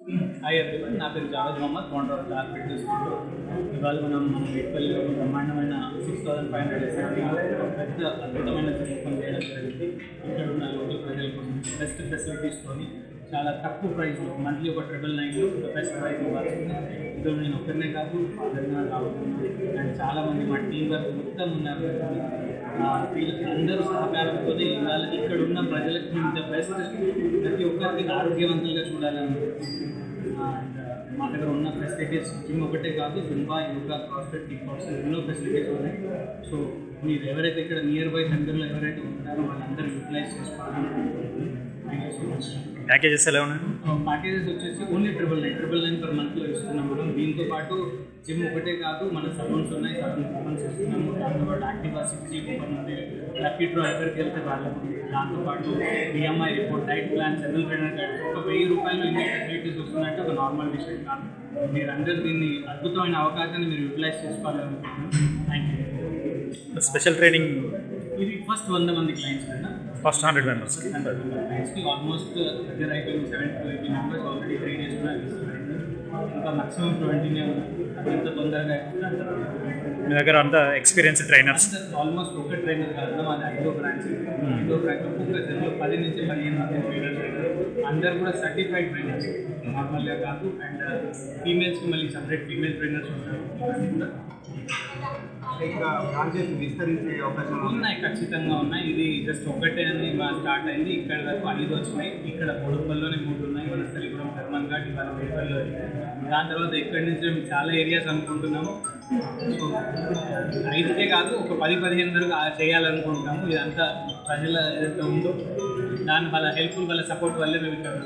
Hi everyone నా పేరు Javed Mohammed. Founder of dark fitness ఇవాళ మనం మన వేట్పల్లిలో ఒక బ్రహ్మాండమైన సిక్స్ థౌసండ్ ఫైవ్ హండ్రెడ్ ఎస్ఎస్లో పెద్ద అద్భుతమైన ఓపెన్ చేయడం జరిగింది. ఇక్కడ ఉన్న లోకల్ ప్రజల కోసం బెస్ట్ ఫెసిలిటీస్తోని చాలా తక్కువ ప్రైస్లో మంత్లీ ఒక ట్రిపుల్ నైన్లో ఒక బెస్ట్ ప్రైస్ ఇవ్వాల్సింది ఇందులో నేను ఒక్కరినే కాదు ఆదరణ రావుతున్నాను అండ్ చాలామంది మా టీం వర్క్ మొత్తం ఉన్నారు. వీళ్ళకి అందరూ సహకారంతో ఇవాళ ఇక్కడ ఉన్న ప్రజలకి ఇంత బెస్ట్ ప్రతి ఒక్కరికి ఆరోగ్యవంతులుగా చూడాలని మా దగ్గర ఉన్న ఫెసిలిటీస్ జిమ్ ఒకటే కాదు zumba yoga crossfit kick boxing ఎన్నో ఫెసిలిటీస్ ఉన్నాయి. సో మీరు ఎవరైతే ఇక్కడ నియర్ బై దగ్గరలో ఎవరైతే ఉంటారో వాళ్ళందరూ యూటిలైజ్ చేసుకోవాలని thank you so much packages ఎలా ఉన్నాయి? ప్యాకేజెస్ వచ్చేసి only triple nine triple nine per మంత్లో ఇస్తున్నాం మనం. దీంతో పాటు జిమ్ ఒకటే కాదు మన సలూన్స్ ఉన్నాయి. సలూన్ కూపన్స్ ఇస్తున్నాము దాంతోపాటు యాక్టివా సిక్స్ జీ కూపన్ ఉంది లక్కీ డ్రా ఎవరికి వెళ్తే వాళ్ళకు దాంతోపాటు EMI report diet plan general trainer guide ఒక వెయ్యి రూపాయలు ఇన్ని ఫెసిలిటీస్ వస్తున్నాయంటే ఒక నార్మల్ విషయం కాదు. మీరందరూ దీన్ని అద్భుతమైన అవకాశాన్ని మీరు యూటిలైజ్ చేసుకోవాలని అనుకుంటున్నాను థ్యాంక్ యూ స్పెషల్ ట్రైనింగ్ ఇది ఫస్ట్ వంద మంది క్లయింట్స్ కన్నా ఫస్ట్ హండ్రెడ్ మెంబర్స్కి క్లయింట్స్కి ఆల్మోస్ట్ దగ్గర అయిపోయింది seven to eighty members already ఉన్నాయి ఇంకా మాక్సిమం ట్వంటీనే ఉన్నాయి అది ఎంత తొందరగా అంత మీ దగ్గర అంతా ఎక్స్పీరియన్స్ ట్రైనర్స్ ఆల్మోస్ట్ ఒక ట్రైనర్ కాదు మాది ఐదో బ్రాంచ్ ఐదో బ్రాంచ్ ఒక్కొక్క జన్లో పది నుంచి పదిహేను మంది ట్రైనర్స్ అందరు కూడా సర్టిఫైడ్ ట్రైనర్స్ నార్మల్గా కాదు అండ్ ఫీమేల్స్కి మళ్ళీ సపరేట్ ఫీమేల్ ట్రైనర్స్ ఉంటారు. ఇంకా బ్రాంచెస్ విస్తరించే అవకాశం ఉంది ఉన్నాయి ఖచ్చితంగా ఉన్నాయి. ఇది జస్ట్ ఒకటే అని స్టార్ట్ అయింది. ఇక్కడ వరకు ఐదు వచ్చినాయి. ఇక్కడ బొడుపల్లోనే మూడు ఉన్నాయి. వనస్థలిపురం ధర్మన్ ఘాట్ ఇవాళ దాని తర్వాత ఎక్కడి నుంచి మేము చాలా ఏరియాస్ అనుకుంటున్నాము. ఐదుకే కాదు ఒక పది పదిహేను వరకు చేయాలనుకుంటున్నాము. ఇదంతా ప్రజల ఏదైతే ఉందో దాని వాళ్ళ హెల్ప్ఫుల్ వాళ్ళ సపోర్ట్ వల్లే మేము ఇక్కడ